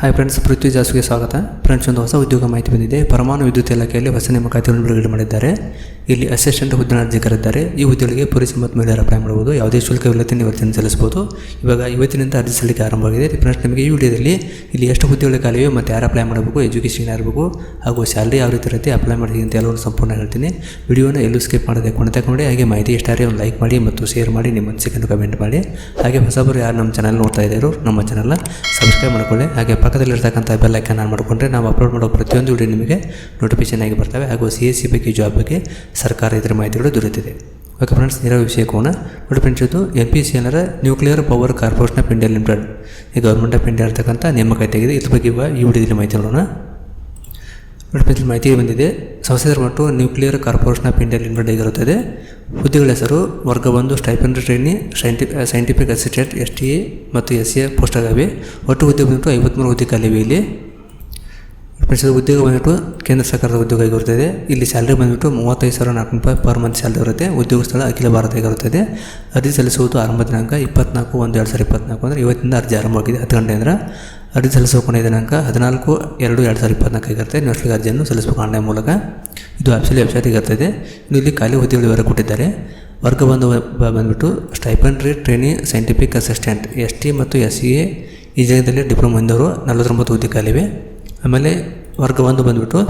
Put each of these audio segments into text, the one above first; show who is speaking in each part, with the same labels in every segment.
Speaker 1: Hi friends ಪೃಥ್ವಿ ಜಾಸ್ಗೆ ಸ್ವಾಗತ. Friends ಒಂದು ಹೊಸ ಉದ್ಯೋಗ ಮಾಹಿತಿ ಬಂದಿದೆ. ಪರಮಾಣು ವಿದ್ಯುತ್ ಇಲಾಖೆಯಲ್ಲಿ ಹೊಸ ನೇಮಕಾತಿಗಳನ್ನು ಬಿಡುಗಡೆ ಮಾಡಿದ್ದಾರೆ. ಇಲ್ಲಿ ಅಸಿಸ್ಟೆಂಟ್ ಹುದ್ದೆ ಅರ್ಜಿ ಕರೆದಿದ್ದಾರೆ ಈ ಹುದ್ದೆಗಳಿಗೆ ಪೊಲೀಸ್ ಮತ್ತು ಮಹಿಳೆಯರ ಅಪ್ಲೈ ಮಾಡಬಹುದು. ಯಾವುದೇ ಶುಲ್ಕವಿಲ್ಲದೆ ನೀವು ಅರ್ಜಿಯನ್ನು ಸಲ್ಲಿಸಬಹುದು. ಇವಾಗ ಇವತ್ತಿನಿಂದ ಅರ್ಜಿ ಸಲ್ಲಿಕೆ ಆರಂಭವಾಗಿದೆ ಫ್ರೆಂಡ್ಸ್ ನಿಮಗೆ ಈ ವಿಡಿಯೋದಲ್ಲಿ ಇಲ್ಲಿ ಎಷ್ಟು ಹುದ್ದೆಗಳು ಖಾಲಿವೆ ಮತ್ತು ಯಾರು ಅಪ್ಲೈ ಮಾಡಬೇಕು ಎಜುಕೇಷನ್ ಇರಬೇಕು, ಹಾಗೂ ಸ್ಯಾಲ್ರಿ ಯಾವ ರೀತಿ ಇರುತ್ತೆ ಅಪ್ಲೈ ಮಾಡಿ ಅಂತ ಎಲ್ಲವನ್ನು ಸಂಪೂರ್ಣ ಹೇಳ್ತೀನಿ. ವಿಡಿಯೋನ ಎಲ್ಲೂ ಸ್ಕಿಪ್ ಮಾಡದೆ ಕೊನೆ ನೋಡಿ. ಹಾಗೆ ಮಾಹಿತಿ ಇಷ್ಟಾರೆ ಒಂದು ಲೈಕ್ ಮಾಡಿ ಮತ್ತು ಶೇರ್ ಮಾಡಿ, ನಿಮ್ಮ ಅನಿಸಿಕೆಯನ್ನು ಕಮೆಂಟ್ ಮಾಡಿ. ಹಾಗೆ ಹೊಸಬರು ಯಾರು ನಮ್ಮ ಚಾನಲ್ ನೋಡ್ತಾ ಇದ್ದಾರೋ, ನಮ್ಮ ಚಾನಲ್ನ ಸಬ್ಸ್ಕ್ರೈಬ್ ಮಾಡ್ಕೊಳ್ಳಿ. ಹಾಗೆ ಪಕ್ಕದಲ್ಲಿರ್ತಕ್ಕಂಥ ಬೆಲ್ ಐಕನ್ ಆನ್ ಮಾಡಿಕೊಂಡ್ರೆ ನಾವು ಅಪ್ಲೋಡ್ ಮಾಡೋ ಪ್ರತಿಯೊಂದು ವಿಡಿಯೋ ನಿಮಗೆ ನೋಟಿಫಿಕೇಶನ್ ಆಗಿ ಬರ್ತವೆ. ಹಾಗೂ ಸಿ ಎಸ್ ಸಿ ಬಗ್ಗೆ ಜಾಬ್ ಬಗ್ಗೆ ಸರ್ಕಾರ ಇದರ ಮಾಹಿತಿಗಳು ದೊರೆತಿದೆ ಓಕೆ ಫ್ರೆಂಡ್ಸ್ ನೇರ ವಿಷಯ ಹೋಗೋಣ ನೋಡಿ ಫ್ರೆಂಡ್ಸ್ ಇದು ಎನ್ ಪಿ ಸಿ ಅಂದರೆ nuclear power corporation of India limited ಈ ಗೌರ್ಮೆಂಟ್ ಆಫ್ ಇಂಡಿಯಾ ಇರ್ತಕ್ಕಂಥ ನೇಮಕ ಆಗಿದೆ. ಇದ್ರ ಬಗ್ಗೆ ಈ ವಿಡಿಯೋದಲ್ಲಿ ಮಾಹಿತಿ ನೋಡೋಣ. ಫ್ರೆಂಡ್ಸ್ ಮಾಹಿತಿ ಬಂದಿದೆ. ಸಂಸ್ಥೆಯ ಮಟ್ಟು nuclear corporation of India limited ಆಗಿರುತ್ತದೆ ಹುದ್ದೆಗಳ ಹೆಸರು ವರ್ಗ ಒಂದು stipend trainee ಸೈಂಟಿ scientific assistant S T A ಮತ್ತು ಎಸ್ ಸಿ ಎ ಪೋಸ್ಟ್ ಆಗಿವೆ ಒಟ್ಟು ಹುದ್ದೆ ಬಂದ್ಬಿಟ್ಟು ಐವತ್ತ್ಮೂರು ಹುದ್ದೆ ಖಾಲಿವೆ ಇಲ್ಲಿ. ಫ್ರೆಂಡ್ಸ್ ಉದ್ಯೋಗ ಬಂದ್ಬಿಟ್ಟು ಕೇಂದ್ರ ಸರ್ಕಾರದ ಉದ್ಯೋಗ ಆಗಿರುತ್ತದೆ ಇಲ್ಲಿ ಸ್ಯಾಲರಿ ಬಂದ್ಬಿಟ್ಟು ಮೂವತ್ತೈದು ಸಾವಿರ ನಾಲ್ಕು ರೂಪಾಯಿ ಪರ್ ಮಂತ್ ಸ್ಯಾಲರಿ ಇರುತ್ತೆ ಉದ್ಯೋಗ ಸ್ಥಳ ಅಖಿಲ ಭಾರತ ಆಗಿರುತ್ತದೆ ಅರ್ಜಿ ಸಲ್ಲಿಸುವುದು ಆರಂಭ ದಿನಾಂಕ ಇಪ್ಪತ್ನಾಲ್ಕು ಒಂದು ಎರಡು ಸಾವಿರದ ಇಪ್ಪತ್ನಾಲ್ಕು ಅಂದರೆ ಇವತ್ತಿಂದ ಅರ್ಜಿ ಆರಂಭವಾಗಿದೆ ಹತ್ತು ಗಂಟೆ ಅಂದರೆ ಅರ್ಜಿ ಸಲ್ಲಿಸುವ ಕೊನೆಯ ದಿನಾಂಕ ಹದಿನಾಲ್ಕು ಎರಡು ಎರಡು ಸಾವಿರದ ಇಪ್ಪತ್ನಾಲ್ಕು ಆಗಿರುತ್ತೆ ನ್ಯೂಸ್ಲಿಗೆ ಅರ್ಜಿಯನ್ನು ಸಲ್ಲಿಸಬೇಕು ಆನ್ಲೈನ್ ಮೂಲಕ ಇದು ಆಪ್ಸಲ್ಲಿ ವೆಬ್ಸೈಟ್ ಆಗಿರ್ತದೆ ಇನ್ನು ಇಲ್ಲಿ ಖಾಲಿ ಹುದ್ದೆಗಳು ವಿವರ ಕೊಟ್ಟಿದ್ದಾರೆ. ವರ್ಗ ಬಂದು ಬಂದುಬಿಟ್ಟು stipendiary trainee scientific assistant S T ಮತ್ತು ಎಸ್ ಸಿ ಎ ಇಂಜಿನಿಯರಿಂಗ್ದಲ್ಲಿ ಡಿಪ್ಲೊಮಾ ಹೊಂದವರು ನಲವತ್ತೊಂಬತ್ತು ಹುದ್ದೆ ಖಾಲಿವೆ ಆಮೇಲೆ ವರ್ಗ ಒಂದು ಬಂದ್ಬಿಟ್ಟು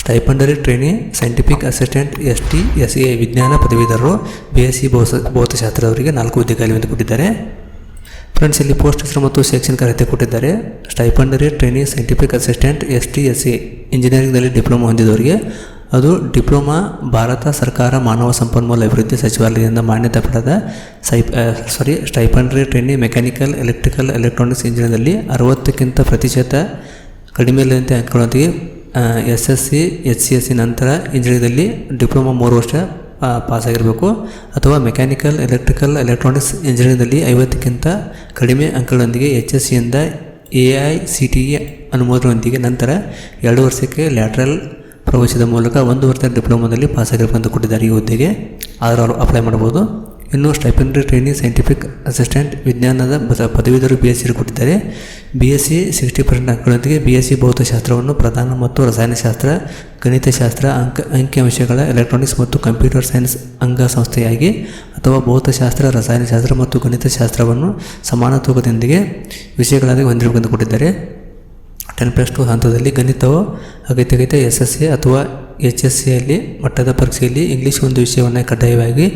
Speaker 1: stipendiary trainee scientific assistant S T S A ವಿಜ್ಞಾನ ಪದವೀಧರರು ಬಿ ಎಸ್ ಸಿ ಭೌಸ ಭೌತಶಾಸ್ತ್ರದವರಿಗೆ ನಾಲ್ಕು ಹುದ್ದೆ ಖಾಲಿ ಅಂತ ಕೊಟ್ಟಿದ್ದಾರೆ. ಫ್ರೆಂಡ್ಸ್ ಇಲ್ಲಿ ಪೋಸ್ಟ್ ಹೆಸರು ಮತ್ತು ಶೈಕ್ಷಣಿಕ ಅರ್ಹತೆ ಕೊಟ್ಟಿದ್ದಾರೆ. Stipendiary trainee scientific assistant S T S A ಇಂಜಿನಿಯರಿಂಗ್ನಲ್ಲಿ ಡಿಪ್ಲೊಮಾ ಹೊಂದಿದವರಿಗೆ, ಅದು ಡಿಪ್ಲೊಮಾ ಭಾರತ ಸರ್ಕಾರ ಮಾನವ ಸಂಪನ್ಮೂಲ ಅಭಿವೃದ್ಧಿ ಸಚಿವಾಲಯದಿಂದ ಮಾನ್ಯತೆ ಪಡೆದ ಸೈಪ್ sorry stipendiary trainee mechanical electrical electronics ಇಂಜಿನಿಯರಿಂಗ್ನಲ್ಲಿ ಅರವತ್ತಕ್ಕಿಂತ ಪ್ರತಿಶತ ಕಡಿಮೆ ಇಲ್ಲದಂತೆ ಅಂಕಗಳೊಂದಿಗೆ S S C H C S C ನಂತರ ಇಂಜಿನಿಯರಿಂಗಲ್ಲಿ ಡಿಪ್ಲೊಮಾ ಮೂರು ವರ್ಷ ಪಾಸ್ ಆಗಿರಬೇಕು ಅಥವಾ ಮೆಕ್ಯಾನಿಕಲ್ ಎಲೆಕ್ಟ್ರಿಕಲ್ ಎಲೆಕ್ಟ್ರಾನಿಕ್ಸ್ ಇಂಜಿನಿಯರಿಂಗಲ್ಲಿ ಐವತ್ತಕ್ಕಿಂತ ಕಡಿಮೆ ಅಂಕಗಳೊಂದಿಗೆ H S ಸಿಯಿಂದ A I C T E ಅನುಮೋದನೆಯೊಂದಿಗೆ ನಂತರ ಎರಡು ವರ್ಷಕ್ಕೆ ಲ್ಯಾಟ್ರಲ್ ಪ್ರವೇಶದ ಮೂಲಕ ಒಂದು ವರ್ಷದ ಡಿಪ್ಲೊಮಾದಲ್ಲಿ ಅಂತ ಕೊಟ್ಟಿದ್ದಾರೆ ಈ ಹುದ್ದೆಗೆ. ಆದರೂ ಅವರು ಅಪ್ಲೈ ಮಾಡ್ಬೋದು. ಇನ್ನು ಸ್ಟೈಪೆಂಡ್ರಿ ಟ್ರೈನಿಂಗ್ ಸೈಂಟಿಫಿಕ್ ಅಸಿಸ್ಟೆಂಟ್ ವಿಜ್ಞಾನದ ಪದವೀಧರು ಬಿ ಎಸ್ ಸಿ ಕೊಟ್ಟಿದ್ದಾರೆ. B S C sixty percent ಅಂಕಗಳೊಂದಿಗೆ B S C ಭೌತಶಾಸ್ತ್ರವನ್ನು ಪ್ರಧಾನ ಮತ್ತು ರಸಾಯನಶಾಸ್ತ್ರ, ಗಣಿತಶಾಸ್ತ್ರ, ಅಂಕ, ಅಂಕಿಅಂಶಗಳ ಎಲೆಕ್ಟ್ರಾನಿಕ್ಸ್ ಮತ್ತು ಕಂಪ್ಯೂಟರ್ ಸೈನ್ಸ್ ಅಂಗಸಂಸ್ಥೆಯಾಗಿ ಅಥವಾ ಭೌತಶಾಸ್ತ್ರ, ರಸಾಯನಶಾಸ್ತ್ರ ಮತ್ತು ಗಣಿತಶಾಸ್ತ್ರವನ್ನು ಸಮಾನ ತೂಕದೊಂದಿಗೆ ವಿಷಯಗಳಾಗಿ ಹೊಂದಿರಬೇಕೆಂದು ಕೊಟ್ಟಿದ್ದಾರೆ. ಟೆನ್ ಪ್ಲಸ್ ಟು ಹಂತದಲ್ಲಿ ಗಣಿತವು ಅಗತ್ಯಗತ್ಯ ಎಸ್ ಎಸ್ ಸಿ ಅಥವಾ ಎಚ್ ಎಸ್ ಸಿಯಲ್ಲಿ ಮಟ್ಟದ ಪರೀಕ್ಷೆಯಲ್ಲಿ ಇಂಗ್ಲೀಷ್ ಒಂದು ವಿಷಯವನ್ನು ಕಡ್ಡಾಯವಾಗಿ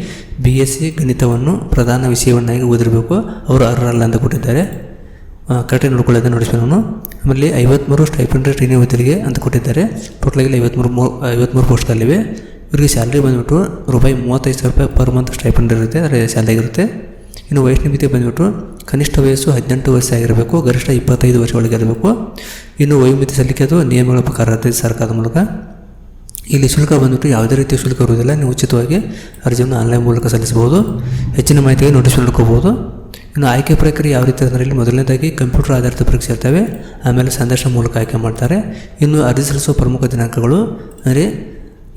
Speaker 1: ಬಿ ಎಸ್ ಸಿ ಗಣಿತವನ್ನು ಪ್ರಧಾನ ವಿಷಯವನ್ನಾಗಿ ಓದಿರಬೇಕು. ಅವರು ಅರ್ಹರಲ್ಲ ಅಂತ ಕೊಟ್ಟಿದ್ದಾರೆ. ಕರೆಕ್ಟಾಗಿ ನೋಡ್ಕೊಳ್ಳೋದನ್ನು ನೋಡಿಸ್ಬೇಕು ನಾನು. ಆಮೇಲೆ ಐವತ್ತ್ಮೂರು ಸ್ಟೈಪೆಂಡ್ ಟ್ರೈನಿಂಗ್ ಓದಿಗೆ ಅಂತ ಕೊಟ್ಟಿದ್ದಾರೆ. ಟೋಟಲಾಗಿ ಐವತ್ತ್ಮೂರು ಮೂ ಐವತ್ತ್ಮೂರು ಪೋಸ್ಟ್ಗಳಿವೆ. ಇವರಿಗೆ ಸ್ಯಾಲ್ರಿ ಬಂದುಬಿಟ್ಟು ರೂಪಾಯಿ ಮೂವತ್ತೈದು ಸಾವಿರ ರೂಪಾಯಿ ಪರ್ ಮಂತ್ ಸ್ಟೈಪೆಂಡ್ ಇರುತ್ತೆ. ಅಂದರೆ ಸ್ಯಾಲ್ರಿ ಆಗಿರುತ್ತೆ. ಇನ್ನು ವಯಸ್ಸಿನ ಮಿತಿ ಬಂದುಬಿಟ್ಟು ಕನಿಷ್ಠ ವಯಸ್ಸು ಹದಿನೆಂಟು ವರ್ಷ ಆಗಿರಬೇಕು. ಗರಿಷ್ಠ ಇಪ್ಪತ್ತೈದು ವರ್ಷ ಒಳಗೆ ಇರಬೇಕು. ಇನ್ನು ವಯೋಮಿತಿ ಸಲ್ಲಿಕೆ ಅದು ನಿಯಮಗಳ ಪ್ರಕಾರ ಇರುತ್ತೆ ಸರ್ಕಾರದ ಮೂಲಕ. ಇಲ್ಲಿ ಶುಲ್ಕ ಬಂದ್ಬಿಟ್ಟು ಯಾವುದೇ ರೀತಿಯ ಶುಲ್ಕ ಇರುವುದಿಲ್ಲ. ನೀವು ಉಚಿತವಾಗಿ ಅರ್ಜಿಯನ್ನು ಆನ್ಲೈನ್ ಮೂಲಕ ಸಲ್ಲಿಸಬಹುದು. ಹೆಚ್ಚಿನ ಮಾಹಿತಿಗೆ ನೋಟಿಸ್ ನೋಡ್ಕೋಬೋದು ಇನ್ನು ಆಯ್ಕೆ ಪ್ರಕ್ರಿಯೆ ಯಾವ ರೀತಿ ಅಂದರೆ ಇಲ್ಲಿ ಮೊದಲನೇದಾಗಿ ಕಂಪ್ಯೂಟರ್ ಆಧಾರಿತ ಪರೀಕ್ಷೆ ಇರ್ತವೆ. ಆಮೇಲೆ ಸಂದರ್ಶನ ಮೂಲಕ ಆಯ್ಕೆ ಮಾಡ್ತಾರೆ. ಇನ್ನು ಅರ್ಜಿ ಸಲ್ಲಿಸುವ ಪ್ರಮುಖ ದಿನಾಂಕಗಳು ಅಂದರೆ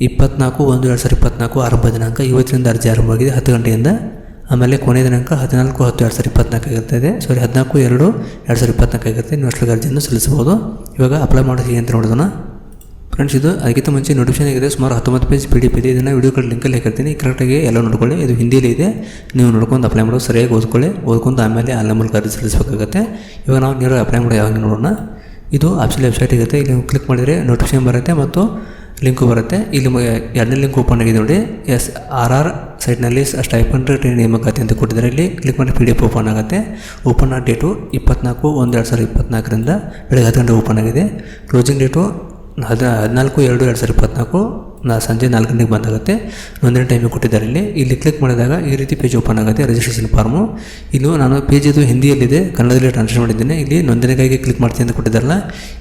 Speaker 1: ಇಪ್ಪತ್ನಾಲ್ಕು ಒಂದು ಎರಡು ಸಾವಿರದ ಇಪ್ಪತ್ನಾಲ್ಕು ಆರಂಭ ದಿನಾಂಕ, ಇವತ್ತಿನಿಂದ ಅರ್ಜಿ ಆರಂಭವಾಗಿದೆ ಹತ್ತು ಗಂಟೆಯಿಂದ. ಆಮೇಲೆ ಕೊನೆ ದಿನಾಂಕ ಹದಿನಾಲ್ಕು ಹತ್ತು ಎರಡು ಸಾವಿರದ ಇಪ್ಪತ್ನಾಲ್ಕು ಆಗಿರ್ತದೆ. ಸಾರಿ ಹದಿನಾಲ್ಕು ಎರಡು ಎರಡು ಸಾವಿರದ ಇಪ್ಪತ್ನಾಲ್ಕು ಅಷ್ಟೊಳಗೆ ಅರ್ಜಿಯನ್ನು ಸಲ್ಲಿಸಬಹುದು. ಇವಾಗ ಅಪ್ಲೈ ಮಾಡೋದು ಅಂತ ನೋಡೋಣ. ಫ್ರೆಂಡ್ಸ್ ಇದು ಅದಕ್ಕಿಂತ ಮುಂಚೆ ನೋಟಿಫಿಕೇಶನ್ ಆಗಿದೆ. ಸುಮಾರು ಹತ್ತೊಂಬತ್ತು ಪೇಜ್ ಪಿ ಡಿ ಪಿ ಇದೆ. ಇದನ್ನು ವಿಡಿಯೋ ಕಡೆ ಲಿಂಕಲ್ಲಿ ಹಾಕಿರ್ತೀನಿ. ಕರೆಕ್ಟಾಗಿ ಎಲ್ಲ ನೋಡ್ಕೊಳ್ಳಿ. ಇದು ಹಿಂದಿಯಲ್ಲಿ ಇದೆ. ನೀವು ನೋಡ್ಕೊಂಡು ಅಪ್ಲೈ ಮಾಡೋದು ಸರಿಯಾಗಿ ಓದ್ಕೊಳ್ಳಿ. ಓದ್ಕೊಂಡು ಆಮೇಲೆ ಆನ್ಲೈನ್ ಮೂಲಕ ಅರ್ಜಿ ಸಲ್ಲಿಸಬೇಕಾಗುತ್ತೆ. ಇವಾಗ ನಾವು ನೇರ ಅಪ್ಲೈ ಮಾಡೋ ಯಾವಾಗ ನೋಡೋಣ. ಇದು ಆಪ್ಷನ್ ವೆಬ್ಸೈಟ್ ಇರುತ್ತೆ. ಇಲ್ಲಿ ನೀವು ಕ್ಲಿಕ್ ಮಾಡಿದರೆ ನೋಟಿಫಿಕೇಶನ್ ಬರುತ್ತೆ ಮತ್ತು ಲಿಂಕು ಬರುತ್ತೆ. ಇಲ್ಲಿ ಎರಡನೇ ಲಿಂಕ್ ಓಪನ್ ಆಗಿದೆ ನೋಡಿ. ಎಸ್ ಆರ್ ಆರ್ ಸೈಟ್ನಲ್ಲಿ ಸ್ಟೈಪಂಡ್ರಿ ಟ್ರೈನ್ ನೇಮಕಾತಿ ಅಂತ ಕೊಟ್ಟಿದ್ದಾರೆ. ಇಲ್ಲಿ ಕ್ಲಿಕ್ ಮಾಡಿ ಪಿ ಡಿ ಎಫ್ ಓಪನ್ ಆಗುತ್ತೆ. ಓಪನ್ ಆದ ಡೇಟು ಇಪ್ಪತ್ನಾಲ್ಕು ಒಂದು ಎರಡು ಸಾವಿರದ ಇಪ್ಪತ್ನಾಲ್ಕರಿಂದ ಬೆಳಗ್ಗೆ ಹತ್ತು ಗಂಟೆ ಓಪನ್ ಆಗಿದೆ. ಕ್ಲೋಸಿಂಗ್ ಡೇಟು ಹದ ಹದಿನಾಲ್ಕು ಎರಡು ಎರಡು ಸಾವಿರದ ಇಪ್ಪತ್ನಾಲ್ಕು, ನಾ ಸಂಜೆ ನಾಲ್ಕು ಗಂಟೆಗೆ ಬಂದಾಗುತ್ತೆ. ನೋಂದಣಿ ಟೈಮಿಗೆ ಕೊಟ್ಟಿದ್ದಾರೆ ಇಲ್ಲಿ. ಇಲ್ಲಿ ಕ್ಲಿಕ್ ಮಾಡಿದಾಗ ಈ ರೀತಿ ಪೇಜ್ ಓಪನ್ ಆಗುತ್ತೆ ರಿಜಿಸ್ಟ್ರೇಷನ್ ಫಾರ್ಮು ಇಲ್ಲೂ ನಾನು ಪೇಜ್ ಇದು ಹಿಂದಿಯಲ್ಲಿದೆ, ಕನ್ನಡದಲ್ಲಿ ಟ್ರಾನ್ಸ್ಲೇಟ್ ಮಾಡಿದ್ದೇನೆ. ಇಲ್ಲಿ ನೋಂದಣಿಗಾಗಿ ಕ್ಲಿಕ್ ಮಾಡ್ತೀನಿ ಅಂತ ಕೊಟ್ಟಿದ್ದಾರಲ್ಲ,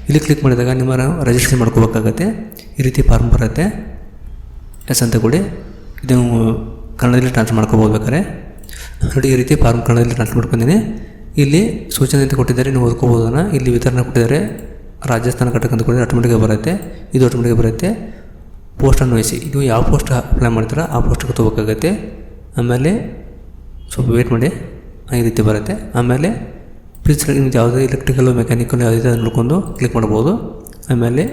Speaker 1: ಇಲ್ಲಿ ಕ್ಲಿಕ್ ಮಾಡಿದಾಗ ನಿಮ್ಮ ರಿಜಿಸ್ಟ್ರೇಷನ್ ಮಾಡ್ಕೋಬೇಕಾಗತ್ತೆ. ಈ ರೀತಿ ಫಾರ್ಮ್ ಬರುತ್ತೆ. ಎಸ್ ಅಂತ ಕೊಡಿ. ಇದು ಕನ್ನಡದಲ್ಲಿ ಟ್ರಾನ್ಸ್ಫರ್ ಮಾಡ್ಕೋಬೋದು ಬೇಕಾದ್ರೆ. ನೋಡಿ, ಈ ರೀತಿ ಫಾರ್ಮ್ ಕನ್ನಡದಲ್ಲಿ ಟ್ರಾನ್ಸ್ಫರ್ ಮಾಡ್ಕೊಂಡಿದ್ದೀನಿ. ಇಲ್ಲಿ ಸೂಚನೆ ಅಂತ ಕೊಟ್ಟಿದ್ದಾರೆ, ನೀವು ಓದ್ಕೋಬೋದನ್ನ. ಇಲ್ಲಿ ವಿತರಣೆ ಕೊಟ್ಟಿದ್ದಾರೆ. ರಾಜಸ್ಥಾನ ಘಟಕ ಅಂತ ಕೂಡ ಆಟೋಮೆಟಿಕ್ ಬರುತ್ತೆ, ಇದು ಆಟೋಮೆಟಿಕ್ ಬರುತ್ತೆ. ಪೋಸ್ಟನ್ನು ವಹಿಸಿ. ಇದು ಯಾವ ಪೋಸ್ಟ್ ಅಪ್ಲೈ ಮಾಡ್ತೀರೋ, ಆ ಪೋಸ್ಟ್ಗೆ ತೊಗೋಬೇಕಾಗತ್ತೆ. ಆಮೇಲೆ ಸ್ವಲ್ಪ ವೇಟ್ ಮಾಡಿ ಈ ರೀತಿ ಬರುತ್ತೆ. ಆಮೇಲೆ ಪ್ಲೀಸ್ ನಿಮ್ದು ಯಾವುದೇ ಎಲೆಕ್ಟ್ರಿಕಲ್ ಮೆಕ್ಯಾನಿಕಲ್ ಯಾವುದಿದೆ ನೋಡ್ಕೊಂಡು ಕ್ಲಿಕ್ ಮಾಡ್ಬೋದು. ಆಮೇಲೆ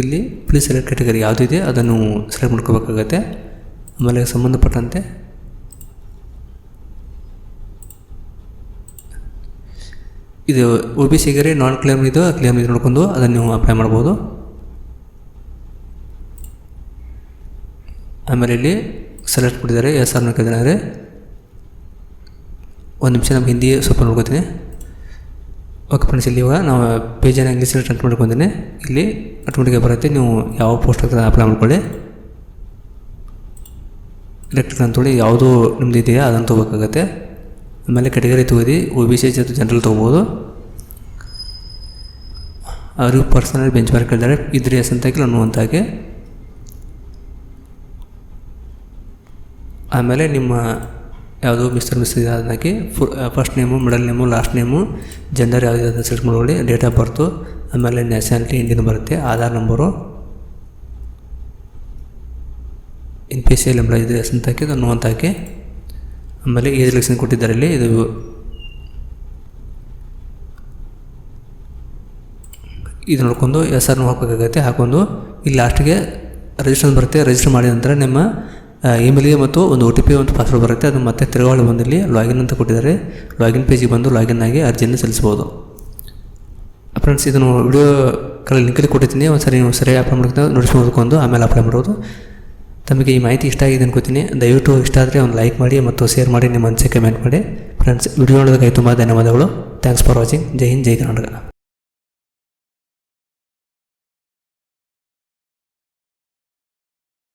Speaker 1: ಇಲ್ಲಿ ಪ್ಲೀಸ್ ಸೆಲೆಕ್ಟ್ ಕ್ಯಾಟಗರಿ ಯಾವುದಿದೆ ಅದನ್ನು ಸೆಲೆಕ್ಟ್ ಮಾಡ್ಕೋಬೇಕಾಗತ್ತೆ. ಆಮೇಲೆ ಸಂಬಂಧಪಟ್ಟಂತೆ ಇದು ಒ ಬಿ ಸಿಗರೆ ನಾನ್ ಕ್ಲೇಮ್ ಇದು ಕ್ಲೇಮ್ ಇದು ನೋಡ್ಕೊಂಡು ಅದನ್ನು ನೀವು ಅಪ್ಲೈ ಮಾಡ್ಬೋದು. ಆಮೇಲೆ ಇಲ್ಲಿ ಸೆಲೆಕ್ಟ್ ಮಾಡಿದ್ದಾರೆ ಎಸ್ ಆರ್ ನೋಡ್ಕೊಂಡಿದ್ದಾರೆ ಒಂದು ನಿಮಿಷ ನಮ್ಮ ಹಿಂದಿ ಸ್ವಲ್ಪ ನೋಡ್ಕೋತೀನಿ. ಓಕೆ ಫ್ರೆಂಡ್ಸ್ ಇಲ್ಲಿ ಇವಾಗ ನಾವು ಪೇಜನ್ನು ಇಂಗ್ಲೀಷಲ್ಲಿ ಮಾಡ್ಕೊಂಡು ಮಾಡ್ಕೊಂಡಿದ್ದೀನಿ ಇಲ್ಲಿ ಆಟೋಮೆಟಿಕ್ ಬರುತ್ತೆ, ನೀವು ಯಾವ ಪೋಸ್ಟ್ ಅಪ್ಲೈ ಮಾಡ್ಕೊಳ್ಳಿ. ಎಲೆಕ್ಟ್ರಿಕ್ ಅಂತೇಳಿ ಯಾವುದು ನಿಮ್ದು ಇದೆಯಾ, ಅದನ್ನು ತೊಗೋಬೇಕಾಗತ್ತೆ. ಆಮೇಲೆ ಕೆಟಗರಿ ತೊಗೋದಿ ಒ ಬಿ ಸಿ ಜೊತೆ ಜನರಲ್ ತೊಗೋಬೋದು. ಅವರು ಪರ್ಸನಲ್ ಬೆಂಚ್ ಮಾರ್ಕ್ ಹೇಳಿದ್ದಾರೆ ಇದ್ರ ಎಸ್ ಅಂತ ಹಾಕಿ ಆಮೇಲೆ ನಿಮ್ಮ ಯಾವುದೋ ಮಿಸ್ಟರ್ ಮಿಸ್ ಹಾಕಿ first name middle name last name gender ಯಾವುದು ಅದನ್ನು ಸೆಲೆಕ್ಟ್ ಮಾಡ್ಕೊಳ್ಳಿ ಡೇಟ್ ಆಫ್ ಬರ್ತು ಆಮೇಲೆ ನ್ಯಾಷನಾಲಿಟಿ ಇಂಡಿಯನ್ ಬರುತ್ತೆ, Aadhaar number in P C L employ ಇದೆ ಅಂತ ಹಾಕಿ ಅದನ್ನು ಅಂತ ಹಾಕಿ ಆಮೇಲೆ ಏಜ್ ರಿಲೆಕ್ಷನ್ ಕೊಟ್ಟಿದ್ದಾರೆ ಇಲ್ಲಿ ಇದು ಇದು ನೋಡ್ಕೊಂಡು ಎಸ್ ಆರ್ನೂ ಹಾಕಬೇಕಾಗತ್ತೆ. ಹಾಕೊಂಡು ಇಲ್ಲಿ ಲಾಸ್ಟಿಗೆ ರಿಜಿಸ್ಟರ್ ಬರುತ್ತೆ. ರಿಜಿಸ್ಟರ್ ಮಾಡಿದ ನಂತರ ನಿಮ್ಮ ಇಮೇಲ್ಗೆ ಮತ್ತು ಒಂದು ಒ ಟಿ ಪಿ ಒಂದು ಪಾಸ್ವರ್ಡ್ ಬರುತ್ತೆ. ಅದು ಮತ್ತೆ ತಿರುಗಾಳಿ ಬಂದಲ್ಲಿ ಲಾಗಿನ್ ಅಂತ ಕೊಟ್ಟಿದ್ದಾರೆ. ಲಾಗಿನ್ ಪೇಜಿಗೆ ಬಂದು ಲಾಗಿನ್ ಆಗಿ ಅರ್ಜಿಯನ್ನು ಸಲ್ಲಿಸ್ಬೋದು ಫ್ರೆಂಡ್ಸ್ ಇದನ್ನು ವಿಡಿಯೋ ಕಲ ಲಿಂಕಲ್ಲಿ ಕೊಟ್ಟಿದ್ದೀನಿ. ಒಂದು ಸರಿ ನೀವು ಸರಿಯಾಗಿ ಅಪ್ಲೈ ಮಾಡ್ಕೊಂಡು ನೋಟಿಸ್ ಆಮೇಲೆ ಅಪ್ಲೈ ಮಾಡೋದು ತಮಗೆ ಈ ಮಾಹಿತಿ ಇಷ್ಟ ಆಗಿದೆ ಅನ್ಕೋತೀನಿ. ದಯವಿಟ್ಟು ಇಷ್ಟ ಆದರೆ ಒಂದು ಲೈಕ್ ಮಾಡಿ ಮತ್ತು ಶೇರ್ ಮಾಡಿ, ನಿಮ್ಮ ಅನಿಸಿಕೆ ಕಮೆಂಟ್ ಮಾಡಿ. ಫ್ರೆಂಡ್ಸ್ ವಿಡಿಯೋ ನೋಡೋದಕ್ಕೆ ತುಂಬ ಧನ್ಯವಾದಗಳು. ಥ್ಯಾಂಕ್ಸ್ ಫಾರ್ ವಾಚಿಂಗ್ ಜೈ ಹಿಂದ್, ಜೈ ಕರ್ನಾಟಕ.